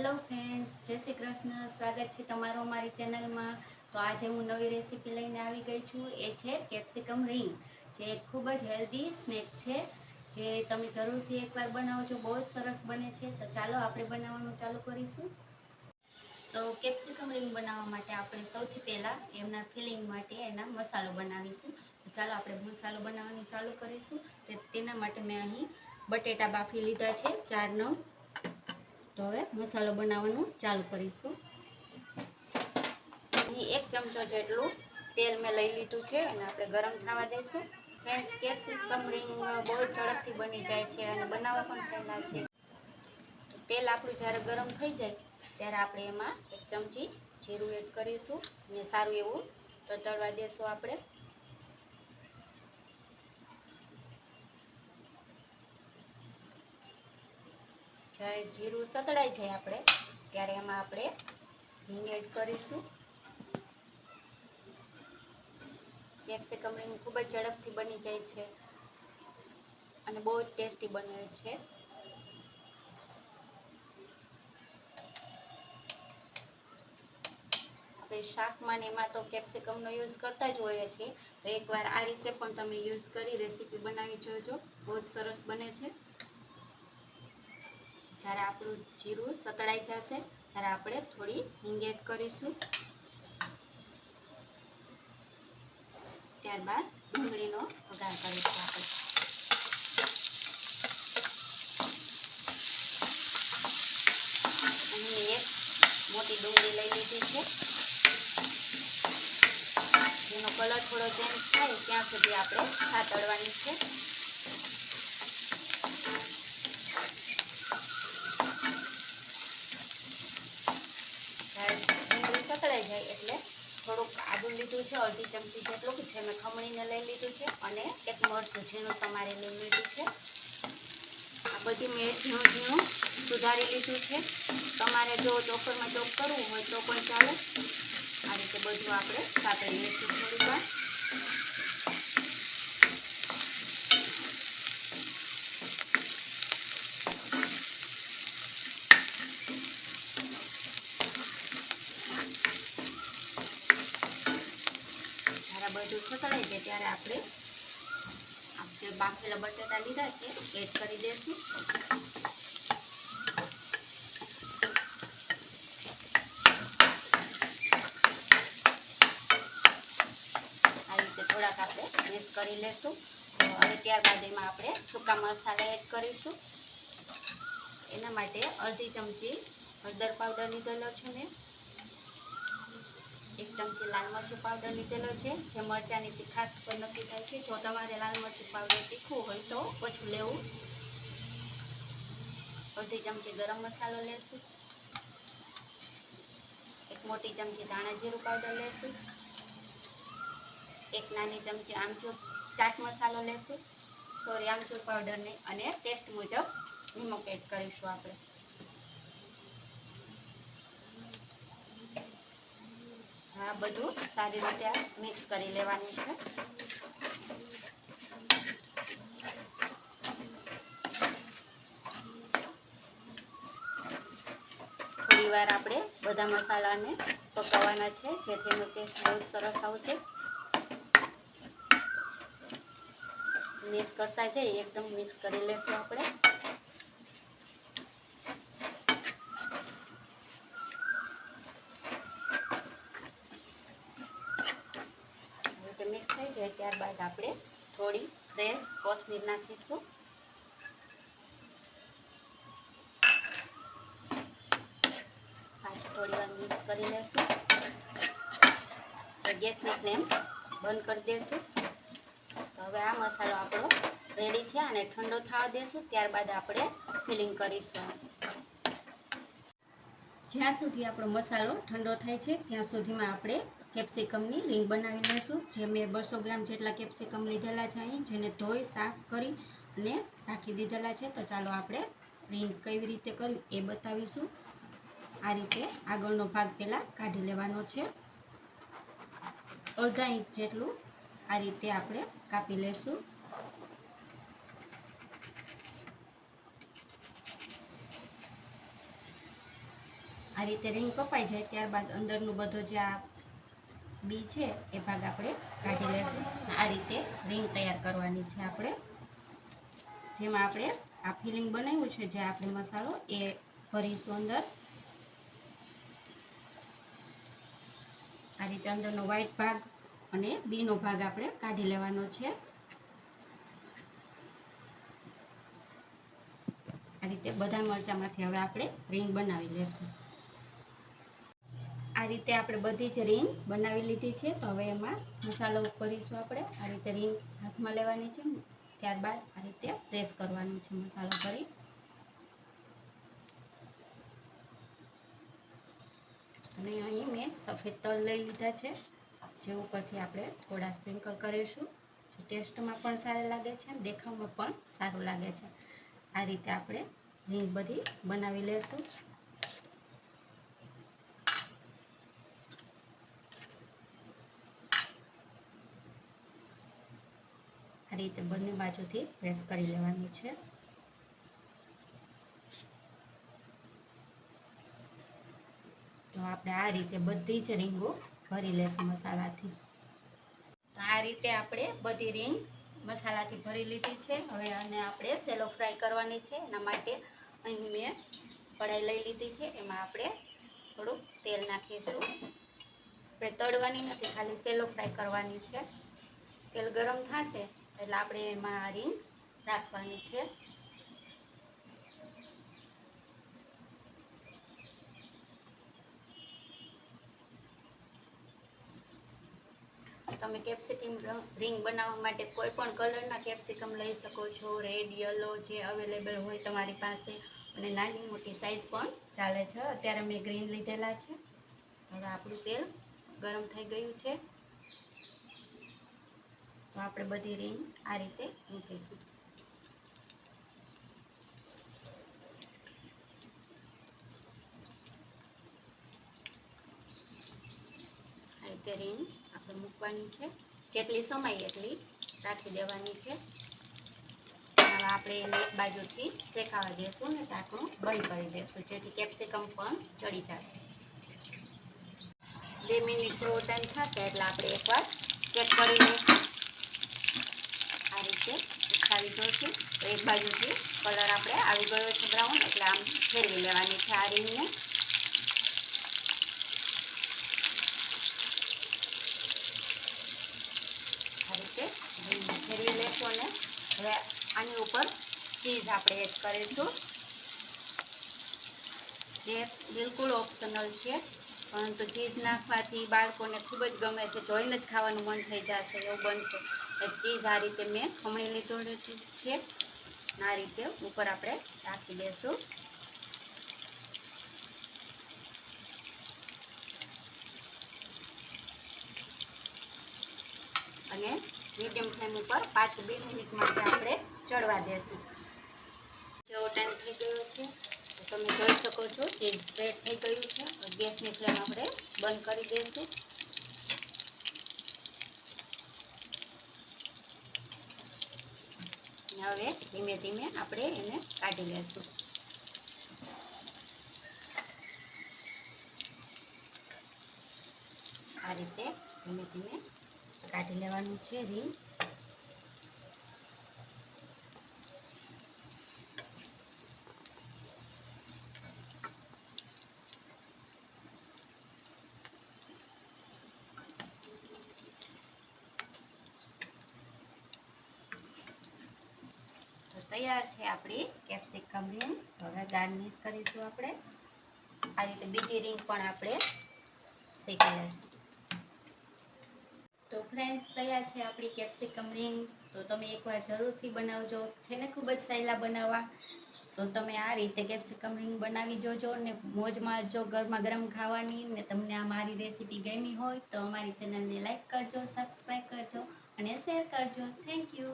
Hello friends જય શ્રી કૃષ્ણ. સ્વાગત છે તમારું અમારી ચેનલમાં. તો આજે હું નવી રેસીપી લઈને આવી ગઈ છું. એ છે કેપ્સિકમ રિંગ જે ખૂબ જ હેલ્ધી સ્નેક છે. જે તમે જરૂરથી એકવાર બનાવો છો બહુ જ સરસ બને છે. તો ચાલો આપણે બનાવવાનું ચાલુ કરીશું. તો કેપ્સિકમ રિંગ બનાવવા માટે આપણે સૌથી પહેલાં એમના ફિલિંગ માટે એના મસાલો બનાવીશું. ચાલો આપણે મસાલો બનાવવાનું ચાલુ કરીશું. તેના માટે મેં અહીં બટેટા બાફી લીધા છે, ચાર નંગ તો હવે મસાલો બનાવવાનું ચાલુ કરીશું. અહીં એક ચમચો જેટલું તેલ મેં લઈ લીધું છે અને આપણે ગરમ થવા દઈશું. ફ્રેન્ડ્સ કેપ્સિકમ રિંગ બહુ જ ઝડપથી બની જાય છે અને બનાવવા પણ સહેલા છે. તેલ આપણું જ્યારે ગરમ થઈ જાય ત્યારે આપણે એમાં એક ચમચી જીરું એડ કરીશું અને સારું એવું તતડવા દેશું આપણે. જ્યારે જીરું સતળાઈ જાય આપણે, ત્યારે એમાં આપણે હિંગ એડ કરીશું. કેપ્સિકમ રિંગ ખૂબ જ ઝડપથી બની જાય છે અને બહુ જ ટેસ્ટી બને છે. આપણે શાકમાં ને એમાં તો કેપ્સિકમનો યુઝ કરતા જ હોઈએ છીએ. તો એકવાર આ રીતે પણ તમે યુઝ કરી રેસીપી બનાવી જોજો. બહુ જ સરસ બને છે. જ્યારે આપણું જીરું સતળાઈ જશે, ત્યારે આપણે થોડી હિંગ એડ કરીશું. ત્યારબાદ ડુંગળીનો વઘાર કરીશું આપણે. એક મોટી ડુંગળી લઈ લીધી છે. એનો કલર થોડો ચેન્જ થાય, ત્યાં સુધી આપણે સાતળવાની છે ડુંગળી સતળાઈ જાય એટલે થોડુંક આદુ લીધું છે, અડધી ચમચી જેટલું છે મેં ખમણીને લઈ લીધું છે અને એક મરચું ઝીણું તમારે લઈ લીધું છે. આ બધી મેં ઝીણું ઝીણું સુધારી લીધું છે. તમારે જો ચોખરમાં ચોક કરવું હોય તો પણ ચાલે. આ રીતે બધું આપણે સાતળી લઈશું થોડી વાર જ્યારે બધું સતળાઈ જાય ત્યારે આપણે જે બાફેલા બટેટા લીધા છે, એડ કરી દઈશું આવી રીતે થોડાક આપણે મિક્સ કરી લેશું. અને ત્યારબાદ એમાં આપણે સૂકા મસાલા એડ કરીશું. એના માટે અડધી ચમચી હળદર પાવડર લીધેલો છે મેં. ચમચી લાલ મરચું પાવડર લીધેલો છે. જે મરચાંની તીખાશ પર નક્કી થાય છે. જો તમારે લાલ મરચું પાવડર તીખું હોય તો ઓછું લેવું. અડધી ચમચી ગરમ મસાલો લેશું. એક મોટી ચમચી ધાણા જીરું પાવડર લેશું. એક નાની ચમચી આમચૂર ચાટ મસાલો લેશું. સોરી, આમચૂર પાવડરને અને ટેસ્ટ મુજબ નિમક એડ કરીશું આપણે. આ બધું સારી રીતે મિક્સ કરી લેવાનું છે. થોડી વાર આપણે બધા મસાલાને પકાવવાના છે, જેથી એનો ટેસ્ટ બહુ સરસ આવશે. મિક્સ કરતા જઈએ, એકદમ મિક્સ કરી લેશું આપણે રીતે મિક્સ થઈ જાય ત્યારબાદ આપણે થોડી ફ્રેશ કોથમીર નાખીશું. પાછું થોડી વાર મિક્સ કરી લેશું. ગેસની ફ્લેમ બંધ કરી દઈશું હવે આ મસાલો આપણો રેડી છે અને ઠંડો થવા દઈશું ત્યારબાદ આપણે ફિલિંગ કરીશું. જ્યાં સુધી આપણો મસાલો ઠંડો થાય છે, ત્યાં સુધીમાં આપણે કેપ્સિકમની રિંગ બનાવી લઈશું. જે મેં બસો ગ્રામ જેટલા કેપ્સિકમ લીધેલા છે અહીં, જેને ધોઈ, સાફ કરી અને રાખી દીધેલા છે. તો ચાલો આપણે રિંગ કેવી રીતે કરવી એ બતાવીશું. આ રીતે આગળનો ભાગ પહેલાં કાઢી લેવાનો છે. અડધા ઇંચ જેટલું આ રીતે આપણે કાપી લઈશું. આ રીતે રીંગ કપાઈ જાય ત્યારબાદ અંદરનું બધો જે આ બી છે, એ ભાગ આપણે કાઢી લેશું. આ રીતે રીંગ તૈયાર કરવાની છે આપણે. જેમાં આપણે આ ફિલિંગ બનાવ્યું છે, જે આપણે મસાલો, એ ભરીશું અંદર. આ રીતે અંદરનો વ્હાઈટ ભાગ અને બીનો ભાગ આપણે કાઢી લેવાનો છે. આ રીતે બધા મરચામાંથી હવે આપણે રીંગ બનાવી લેશું. રીતે આપણે બધી જ રીંગ બનાવી લીધી છે. તો હવે એમાં મસાલો કરીશું આપણે. આ રીતે રીંગ હાથમાં લેવાની છે. ત્યારબાદ આ રીતે પ્રેસ કરવાનું છે મસાલો કરી અને અહીં મેં સફેદ તલ લઈ લીધા છે, જે ઉપરથી આપણે થોડા સ્પ્રિંકલ કરીશું. જે ટેસ્ટમાં પણ સારા લાગે છે દેખાવમાં પણ સારું લાગે છે. આ રીતે આપણે રીંગ બધી બનાવી લેશું. રીતે બંને બાજુથી પ્રેસ કરી લેવાની છે. તો આપણે આ રીતે બધી જ રીંગો ભરી લેશું મસાલાથી. તો આ રીતે આપણે બધી રીંગ મસાલાથી ભરી લીધી છે. હવે આને આપણે સેલો ફ્રાય કરવાની છે. એના માટે અહીં મેં કઢાઈ લઈ લીધી છે. એમાં આપણે થોડુંક તેલ નાખીશું. આપણે તળવાની નથી, ખાલી સેલો ફ્રાય કરવાની છે. તેલ ગરમ થશે એટલે આપણે એમાં આ રીંગ રાખવાની છે. તમે કેપ્સિકમ રિંગ બનાવવા માટે કોઈ પણ કલરના કેપ્સિકમ લઈ શકો છો. રેડ યલો જે અવેલેબલ હોય તમારી પાસે. અને નાની મોટી સાઇઝ પણ ચાલે છે. અત્યારે મેં ગ્રીન લીધેલા છે. હવે આપણું તેલ ગરમ થઈ ગયું છે. તો આપણે બધી રીંગ આ રીતે મૂકીશું. આ રીતે રીંગ આપણે મૂકવાની છે. જેટલી સમય એટલી રાખી દેવાની છે. આપણે એને એક બાજુથી શેકાવા દેશું ને ઢાંકણું બંધ કરી દેશું, જેથી કેપ્સિકમ પણ ચડી જશે. બે મિનિટ જેવો ટાઈમ થશે એટલે આપણે એકવાર ચેક કરી લઈશું. રીતે ઉઠાવી જોઈશું તો એક બાજુથી કલર આપણે આવી ગયો છે બ્રાઉન એટલે આમ ફેરવી લેવાની છે આ રીંગને આ રીતે ફેરવી લેશું અને હવે આની ઉપર ચીઝ આપણે એડ કરીશું. જે બિલકુલ ઓપ્શનલ છે, પરંતુ ચીઝ નાખવાથી બાળકોને ખૂબ જ ગમે છે. જોઈને જ ખાવાનું મન થઈ જશે, એવું બનશે. ચીઝ આ રીતે મેં ખમણી લીધો છે. આ રીતે ઉપર આપણે રાખી દઈશું. અને મીડિયમ ફ્લેમ ઉપર પાંચ બે મિનિટ માટે આપણે ચડવા દેશું જેવો ટાઈમ થઈ ગયો છે, તો તમે જોઈ શકો છો ચીઝ સ્પ્રેડ થઈ ગયું છે ગેસની ફ્લેમ આપણે બંધ કરી દઈશું. હવે ધીમે ધીમે આપણે એને કાઢી લેશું. આ રીતે ધીમે ધીમે કાઢી લેવાનું છે રીંગ. તૈયાર છે આપણી કેપ્સિકમ રીંગ હવે ગાર્નિશ કરીશું આપણે. આ રીતે બીજી રીંગ પણ આપણે શેકી લઈશું તો ફ્રેન્ડ્સ તૈયાર છે આપણી કેપ્સિકમ રીંગ તો તમે એકવાર જરૂરથી બનાવજો. છે ને ખૂબ જ સહેલા બનાવવા. તો તમે આ રીતે કેપ્સિકમ રીંગ બનાવી જોજો ને મોજ મારજો ગરમા ગરમ ખાવાની. ને તમને આ મારી રેસીપી ગમી હોય તો અમારી ચેનલને લાઈક કરજો સબસ્ક્રાઈબ કરજો અને શેર કરજો. Thank you